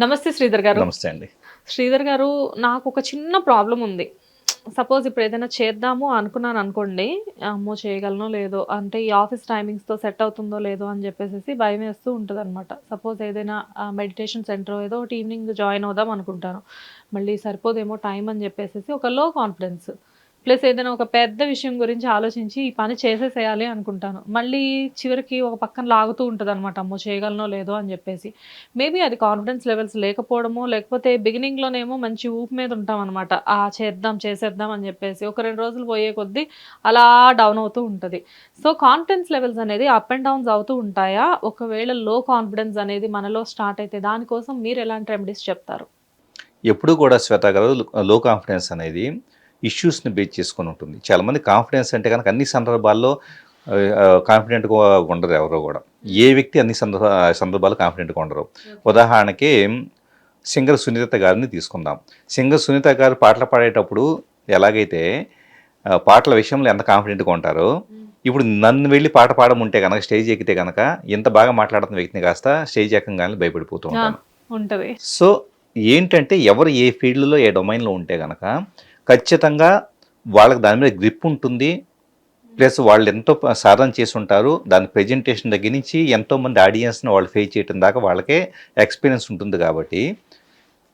నమస్తే శ్రీధర్ గారు. నమస్తే అండి. శ్రీధర్ గారు నాకు ఒక చిన్న ప్రాబ్లం ఉంది. సపోజ్ ఇప్పుడు ఏదైనా చేద్దాము అనుకున్నాను అనుకోండి అమ్మో చేయగలనో లేదో అంటే ఈ ఆఫీస్ టైమింగ్స్తో సెట్ అవుతుందో లేదో అని చెప్పేసి భయం వేస్తూ ఉంటుంది అనమాట సపోజ్ ఏదైనా మెడిటేషన్ సెంటర్ ఏదో ఒకటి ఈవినింగ్ జాయిన్ అవుదాం అనుకుంటాను. మళ్ళీ సరిపోదేమో టైం అని చెప్పేసి ఒక లో కాన్ఫిడెన్స్ ప్లస్ ఏదైనా ఒక పెద్ద విషయం గురించి ఆలోచించి ఈ పని చేసేసేయాలి అనుకుంటాను. మళ్ళీ చివరికి ఒక పక్కన లాగుతూ ఉంటుంది అనమాట అమ్మో చేయగలనో లేదో అని చెప్పేసి. మేబీ అది కాన్ఫిడెన్స్ లెవెల్స్ లేకపోవడము లేకపోతే బిగినింగ్లోనేమో మంచి ఊపు మీద ఉంటాం అనమాట ఆ చేద్దాం చేసేద్దాం అని చెప్పేసి ఒక రెండు రోజులు పోయే కొద్దీ అలా డౌన్ అవుతూ ఉంటుంది. సో కాన్ఫిడెన్స్ లెవెల్స్ అనేది అప్ అండ్ డౌన్స్ అవుతూ ఉంటాయా? ఒకవేళ లో కాన్ఫిడెన్స్ అనేది మనలో స్టార్ట్ అయితే దానికోసం మీరు ఎలాంటి రెమెడీస్ చెప్తారు? ఎప్పుడు కూడా శ్వేత గారు లో కాన్ఫిడెన్స్ అనేది ఇష్యూస్ని బేస్ చేసుకొని ఉంటుంది. చాలామంది కాన్ఫిడెన్స్ అంటే కనుక అన్ని సందర్భాల్లో కాన్ఫిడెంట్గా ఉండరు ఎవరో కూడా. ఏ వ్యక్తి అన్ని సందర్భ సందర్భాలు కాన్ఫిడెంట్గా ఉండరు. ఉదాహరణకి సింగర్ సునీత గారిని తీసుకుందాం. సింగర్ సునీత గారు పాటలు పాడేటప్పుడు ఎలాగైతే పాటల విషయంలో ఎంత కాన్ఫిడెంట్గా ఉంటారో ఇప్పుడు నన్ను వెళ్ళి పాట పాడముంటే కనుక స్టేజ్ ఎక్కితే కనుక ఎంత బాగా మాట్లాడుతున్న వ్యక్తిని కాస్త స్టేజ్ ఎక్కగానే భయపడిపోతూ ఉంటాను. ఉంటుంది. సో ఏంటంటే ఎవరు ఏ ఫీల్డ్లో ఏ డొమైన్లో ఉంటే కనుక ఖచ్చితంగా వాళ్ళకి దాని మీద గ్రిప్ ఉంటుంది. ప్లస్ వాళ్ళు ఎంతో సాధన చేసి ఉంటారు దాని ప్రజెంటేషన్ దగ్గర నుంచి ఎంతోమంది ఆడియన్స్ని వాళ్ళు ఫేస్ చేయడం దాకా వాళ్ళకే ఎక్స్పీరియన్స్ ఉంటుంది కాబట్టి.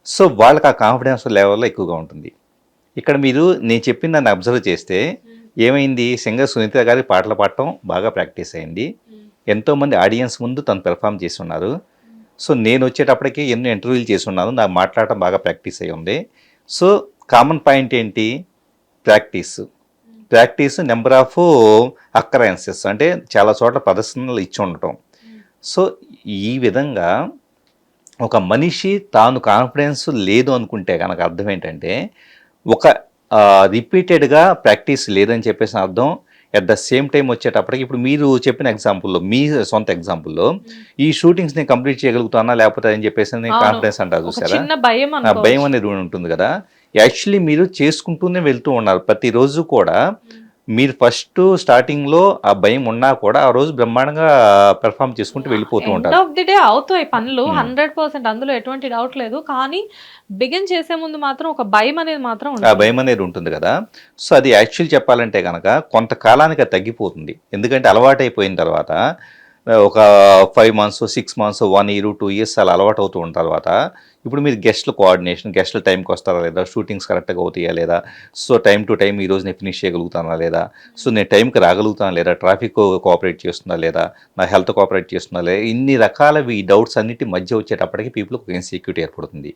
సో వాళ్ళకి ఆ కాన్ఫిడెన్స్ లెవెల్లో ఎక్కువగా ఉంటుంది. ఇక్కడ మీరు నేను చెప్పిన దాన్ని అబ్జర్వ్ చేస్తే ఏమైంది? సింగర్ సునీత గారి పాటలు పాడటం బాగా ప్రాక్టీస్ అయింది. ఎంతోమంది ఆడియన్స్ ముందు తను పెర్ఫామ్ చేసి ఉన్నారు సో నేను వచ్చేటప్పటికి ఎన్నో ఇంటర్వ్యూలు చేసి ఉన్నాను నాకు మాట్లాడటం బాగా ప్రాక్టీస్ అయి ఉంది. సో కామన్ పాయింట్ ఏంటి? Practice. Practice number of occurrences అంటే చాలా చోట్ల ప్రదర్శనలు ఇచ్చి ఉండటం. సో ఈ విధంగా ఒక మనిషి తాను కాన్ఫిడెన్స్ లేదు అనుకుంటే కనుక అర్థం ఏంటంటే ఒక రిపీటెడ్గా ప్రాక్టీస్ లేదని చెప్పేసి అర్థం. అట్ ద సేమ్ టైం వచ్చేటప్పటికి ఇప్పుడు మీరు చెప్పిన ఎగ్జాంపుల్లో మీ సొంత ఎగ్జాంపుల్లో ఈ షూటింగ్స్ నేను కంప్లీట్ చేయగలుగుతానా లేకపోతే అని చెప్పేసి. కాన్ఫిడెన్స్ అంటారు చూసారా. భయం అనేది ఉంటుంది కదా. యాక్చువల్లీ మీరు చేసుకుంటూనే వెళ్తూ ఉన్నారు. ప్రతిరోజు కూడా మీరు ఫస్ట్ స్టార్టింగ్లో ఆ భయం ఉన్నా కూడా ఆ రోజు బ్రహ్మాండంగా పెర్ఫామ్ చేసుకుంటూ వెళ్ళిపోతూ ఉంటారు. ఆఫ్ ది డే అవుతాయి పనులు. హండ్రెడ్ పర్సెంట్ అందులో ఎటువంటి డౌట్ లేదు. కానీ బిగిన్ చేసే ముందు మాత్రం ఒక భయం అనేది మాత్రం ఆ భయం అనేది ఉంటుంది కదా. సో అది యాక్చువల్ చెప్పాలంటే కనుక కొంతకాలానికి అది తగ్గిపోతుంది. ఎందుకంటే అలవాటు అయిపోయిన తర్వాత ఒక five months six months one year two years అలా అలవాటు అవుతూ ఉన్న తర్వాత ఇప్పుడు మీరు గెస్ట్ల కోఆర్డినేషన్ గెస్ట్లు టైంకి వస్తారా లేదా? షూటింగ్స్ కరెక్ట్గా అవుతాయా లేదా? సో టైం టు టైం ఈ రోజు నేను ఫినిష్ చేయగలుగుతానా లేదా? సో నేను టైంకి రాగలుగుతానా లేదా? ట్రాఫిక్ కోఆపరేట్ చేస్తుందా లేదా? నా హెల్త్ కోఆపరేట్ చేస్తుందా లేదా? ఇన్ని రకాల ఈ డౌట్స్ అన్నిటి మధ్య వచ్చేటప్పటికి పీపుల్ ఒక ఇన్సెక్యూరిటీ ఏర్పడుతుంది.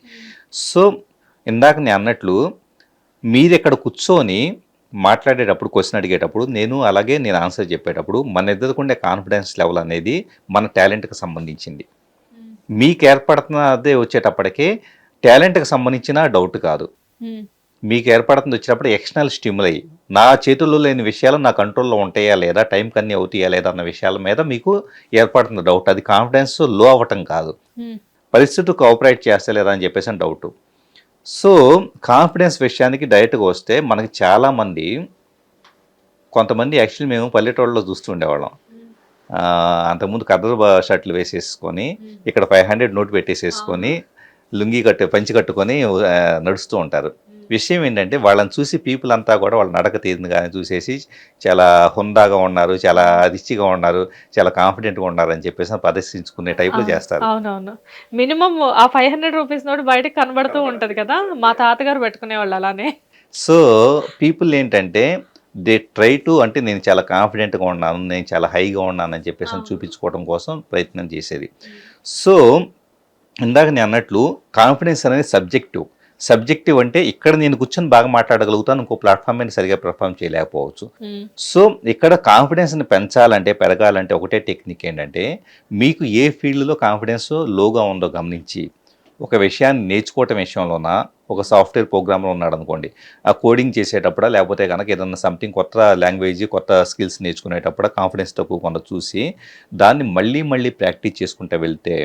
సో ఇందాక నేను అన్నట్లు మీరు ఇక్కడ కూర్చొని మాట్లాడేటప్పుడు క్వశ్చన్ అడిగేటప్పుడు నేను అలాగే నేను ఆన్సర్ చెప్పేటప్పుడు మన ఎదుర్కొండే కాన్ఫిడెన్స్ లెవెల్ అనేది మన టాలెంట్కి సంబంధించింది. మీకు ఏర్పడుతున్నదే వచ్చేటప్పటికే టాలెంట్కి సంబంధించిన డౌట్ కాదు. మీకు ఏర్పడుతుంది వచ్చినప్పుడు ఎక్స్టర్నల్ స్టిమ్యులై నా చేతుల్లో లేని విషయాలు నా కంట్రోల్లో ఉంటాయా లేదా టైం కన్నీ అవుతాయా లేదా అన్న విషయాల మీద మీకు ఏర్పడుతున్న డౌట్ అది కాన్ఫిడెన్స్లో అవ్వటం కాదు. పరిస్థితి కోఆపరేట్ చేస్తలేదా అని చెప్పేసి డౌట్ సో కాన్ఫిడెన్స్ విషయానికి డైరెక్ట్గా వస్తే మనకి చాలామంది కొంతమంది యాక్చువల్లీ మేము పల్లెటూళ్ళలో చూస్తూ ఉండేవాళ్ళం. అంతకుముందు కర్ర బ- షర్ట్లు వేసేసుకొని ఇక్కడ ఫైవ్ హండ్రెడ్ నోట్ పెట్టేసేసుకొని లుంగి కట్టు పంచి కట్టుకొని నడుస్తూ ఉంటారు. విషయం ఏంటంటే వాళ్ళని చూసి పీపుల్ అంతా కూడా వాళ్ళ నడక తీరుని కానీ చూసేసి చాలా హుందాగా ఉన్నారు చాలా రిచ్గా ఉన్నారు చాలా కాన్ఫిడెంట్గా ఉన్నారు అని చెప్పేసి ప్రదర్శించుకునే టైప్లో చేస్తారు. అవునవును. మినిమం ఆ ఫైవ్ హండ్రెడ్ రూపీస్ నోట్ బయటకు కనబడుతూ ఉంటది కదా మా తాతగారు పెట్టుకునేవాళ్ళు అలానే. సో పీపుల్ ఏంటంటే దే ట్రై టు అంటే నేను చాలా కాన్ఫిడెంట్గా ఉన్నాను నేను చాలా హైగా ఉన్నాను అని చెప్పేసి. చూపించుకోవడం కోసం ప్రయత్నం చేసేది. సో ఇందాక నేను అన్నట్లు కాన్ఫిడెన్స్ అనేది సబ్జెక్టివ్. సబ్జెక్టివ్ అంటే ఇక్కడ నేను కూర్చొని బాగా మాట్లాడగలుగుతాను ఇంకో ప్లాట్ఫామ్ మీద సరిగా పెర్ఫామ్ చేయలేకపోవచ్చు Hmm. సో ఇక్కడ కాన్ఫిడెన్స్ని పెంచాలంటే పెరగాలంటే ఒకటే టెక్నిక్ ఏంటంటే మీకు ఏ ఫీల్డ్లో కాన్ఫిడెన్స్ లోగా ఉందో గమనించి ఒక విషయాన్ని నేర్చుకోవటం విషయంలోన ఒక సాఫ్ట్వేర్ ప్రోగ్రామ్లో ఉన్నాడు అనుకోండి ఆ కోడింగ్ చేసేటప్పుడు లేకపోతే కనుక ఏదన్నా సంథింగ్ కొత్త లాంగ్వేజ్ కొత్త స్కిల్స్ నేర్చుకునేటప్పుడు కాన్ఫిడెన్స్ తక్కువ కొంత చూసి దాన్ని మళ్ళీ మళ్ళీ ప్రాక్టీస్ చేసుకుంటూ వెళ్తే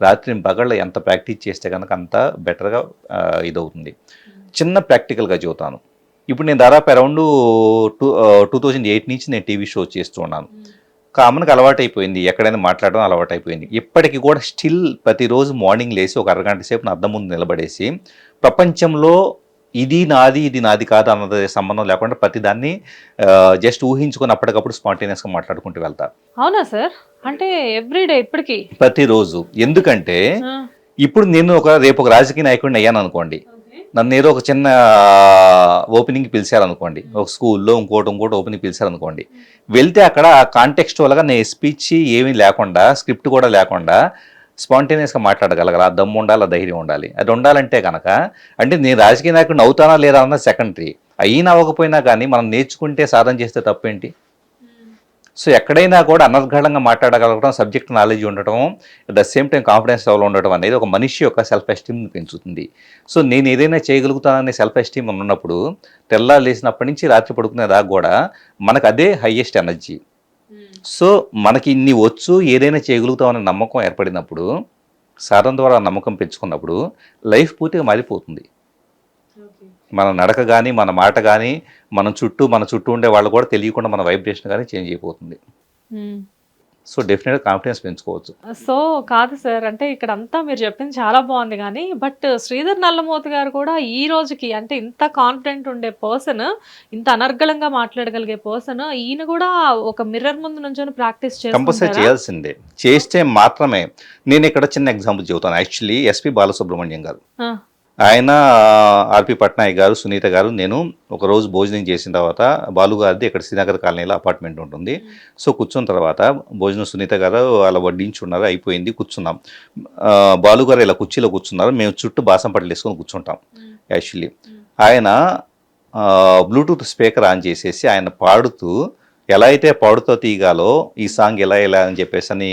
రాత్రి పగళ్ళ ఎంత ప్రాక్టీస్ చేస్తే కనుక అంత బెటర్గా ఇదవుతుంది. చిన్న ప్రాక్టికల్గా చెబుతాను. ఇప్పుడు నేను దాదాపు around two two thousand eight నుంచి నేను టీవీ షో చేస్తూ ఉన్నాను. కామన్గా అలవాటైపోయింది. ఎక్కడైనా మాట్లాడడం అలవాటు అయిపోయింది ఇప్పటికీ కూడా స్టిల్ ప్రతిరోజు మార్నింగ్ లేచి ఒక అరగంట సేపు నా అద్దం ముందు నిలబడేసి ప్రపంచంలో ఇది నాది ఇది నాది కాదు అన్నది సంబంధం లేకుండా ప్రతిదాన్ని జస్ట్ ఊహించుకొని అప్పటికప్పుడు స్పాంటేనియస్గా మాట్లాడుకుంటూ వెళ్తా. అవునా సార్? అంటే ఎవ్రీడే ఇప్పటికి? ప్రతిరోజు. ఎందుకంటే ఇప్పుడు నేను ఒక రేపు ఒక రాజకీయ నాయకుడిని అయ్యాను అనుకోండి నన్ను ఏదో ఒక చిన్న ఓపెనింగ్ పిలిచారనుకోండి. ఒక స్కూల్లో ఇంకోటి ఇంకోటి ఓపెనింగ్ పిలిచారనుకోండి. వెళ్తే అక్కడ ఆ కాంటెక్స్టువల్గా నేను స్పీచ్ ఏమీ లేకుండా స్క్రిప్ట్ కూడా లేకుండా స్పాంటేనియస్గా మాట్లాడగలగాలి ఆ దమ్ము ఉండాలి ఆ ధైర్యం ఉండాలి. అది ఉండాలంటే కనుక అంటే నేను రాజకీయ నాయకుడిని అవుతానా లేదా అన్నది సెకండరీ. అయినా అవ్వకపోయినా కానీ మనం నేర్చుకుంటే సాధన చేస్తే తప్పేంటి? సో ఎక్కడైనా కూడా అనర్గళంగా మాట్లాడగలగడం సబ్జెక్ట్ నాలెడ్జ్ ఉండటం at the same time confidence level ఉండటం అనేది ఒక మనిషి యొక్క సెల్ఫ్ ఎస్టీమ్ పెంచుతుంది. సో నేను ఏదైనా చేయగలుగుతాననే సెల్ఫ్ ఎస్టీమ్ ఉన్నప్పుడు తెల్లా లేచినప్పటి నుంచి రాత్రి పడుకునే దాకా కూడా మనకు అదే హయ్యెస్ట్ ఎనర్జీ. సో మనకి ఇన్ని వచ్చు ఏదైనా చేయగలుగుతామనే నమ్మకం ఏర్పడినప్పుడు సాధన ద్వారా నమ్మకం పెంచుకున్నప్పుడు లైఫ్ పూర్తిగా మారిపోతుంది. మన నడక కానీ మన మాట కానీ మన చుట్టూ మన చుట్టూ ఉండే వాళ్ళు కూడా తెలియకుండా మన వైబ్రేషన్ కానీ చేంజ్ అయిపోతుంది. సో డెఫినెట్గా కాన్ఫిడెన్స్ పెంచుకోవచ్చు. సో కాదు సార్ అంటే ఇక్కడ అంతా మీరు చెప్పింది చాలా బాగుంది కానీ బట్ శ్రీధర్ నల్లమూర్తి గారు కూడా ఈ రోజుకి అంటే ఇంత కాన్ఫిడెంట్ ఉండే పర్సన్ ఇంత అనర్గళంగా మాట్లాడగలిగే పర్సన్ ఈయన కూడా ఒక మిర్రర్ ముందు నుంచొని ప్రాక్టీస్ కంపల్సరీ చేయాల్సిందే. చేస్తే మాత్రమే. నేను ఇక్కడ చిన్న ఎగ్జాంపుల్ చెబుతాను. యాక్చువల్లీ ఎస్పి బాలసుబ్రహ్మణ్యం గారు. ఆయన ఆర్పి పట్నాయక్ గారు సునీత గారు నేను ఒక రోజు భోజనం చేసిన తర్వాత బాలు గారిది ఇక్కడ శ్రీనగర్ కాలనీలో అపార్ట్మెంట్ ఉంటుంది. సో కూర్చున్న తర్వాత భోజనం సునీత గారు అలా వడ్డించి ఉన్నారు అయిపోయింది కూర్చున్నాం. ఆ, బాలు గారు ఇలా కుర్చీలో కూర్చున్నారు మేము చుట్టూ బాసం పట్టలు వేసుకొని కూర్చుంటాం యాక్చువల్లీ. ఆయన బ్లూటూత్ స్పీకర్ ఆన్ చేసేసి ఆయన పాడుతూ ఎలా అయితే పాడుతో తీగాలో ఈ సాంగ్ ఎలా ఎలా అని చెప్పేసి అని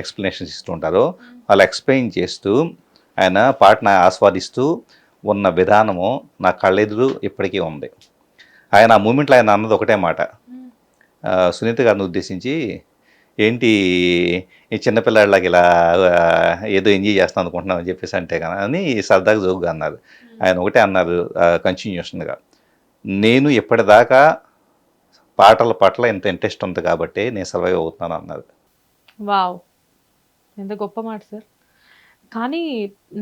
ఎక్స్ప్లెనేషన్స్ ఇస్తుంటారో అలా ఎక్స్ప్లెయిన్ చేస్తూ ఆయన పాటను ఆస్వాదిస్తూ ఉన్న విధానము నా కళ్ళెదురు ఇప్పటికీ ఉంది. ఆయన ఆ మూమెంట్లో ఆయన అన్నది ఒకటే మాట. సునీత గారిని ఉద్దేశించి ఏంటి ఈ చిన్నపిల్లాడిలాగా ఇలా ఏదో ఎంజాయ్ చేస్తాను అనుకుంటున్నాను అని చెప్పేసి అంటే కదా అని సరదాగా జోగుగా అన్నారు. ఆయన ఒకటే అన్నారు కంటిన్యూషన్గా నేను ఇప్పటిదాకా పాటల పట్ల ఇంత ఇంట్రెస్ట్ ఉంది కాబట్టి నేను సర్వైవ్ అవుతున్నాను అన్నారు. వావ్. ఎంత గొప్ప మాట సార్. కానీ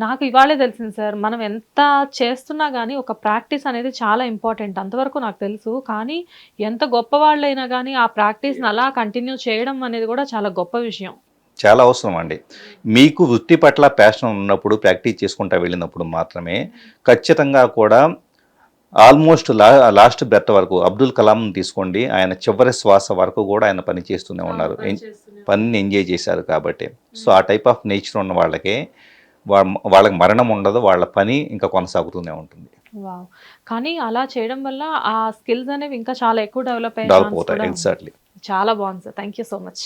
నాకు ఇవాళే తెలిసింది సార్ మనం ఎంత చేస్తున్నా కానీ ఒక ప్రాక్టీస్ అనేది చాలా ఇంపార్టెంట్ అంతవరకు నాకు తెలుసు. కానీ ఎంత గొప్ప వాళ్ళైనా కానీ ఆ ప్రాక్టీస్ని అలా కంటిన్యూ చేయడం అనేది కూడా చాలా గొప్ప విషయం. చాలా అవసరం అండి. మీకు వృత్తి పట్ల ప్యాషన్ ఉన్నప్పుడు ప్రాక్టీస్ చేసుకుంటా వెళ్ళినప్పుడు మాత్రమే ఖచ్చితంగా కూడా ఆల్మోస్ట్ లా లాస్ట్ బెర్త్ వరకు అబ్దుల్ కలాం తీసుకోండి. ఆయన చివరి శ్వాస వరకు కూడా ఆయన పని చేస్తూనే ఉన్నారు. పనిని ఎంజాయ్ చేశారు కాబట్టి. సో ఆ టైప్ ఆఫ్ నేచర్ ఉన్న వాళ్ళకే వాళ్ళకి మరణం ఉండదు వాళ్ళ పని ఇంకా కొనసాగుతూనే ఉంటుంది. వావ్. కానీ అలా చేయడం వల్ల ఆ స్కిల్స్ అనేవి ఇంకా చాలా ఎక్కువ డెవలప్ డెవలప్ అవుతాయి. ఎగ్జాక్ట్లీ చాలా బాగుంది sir. Thank you so much.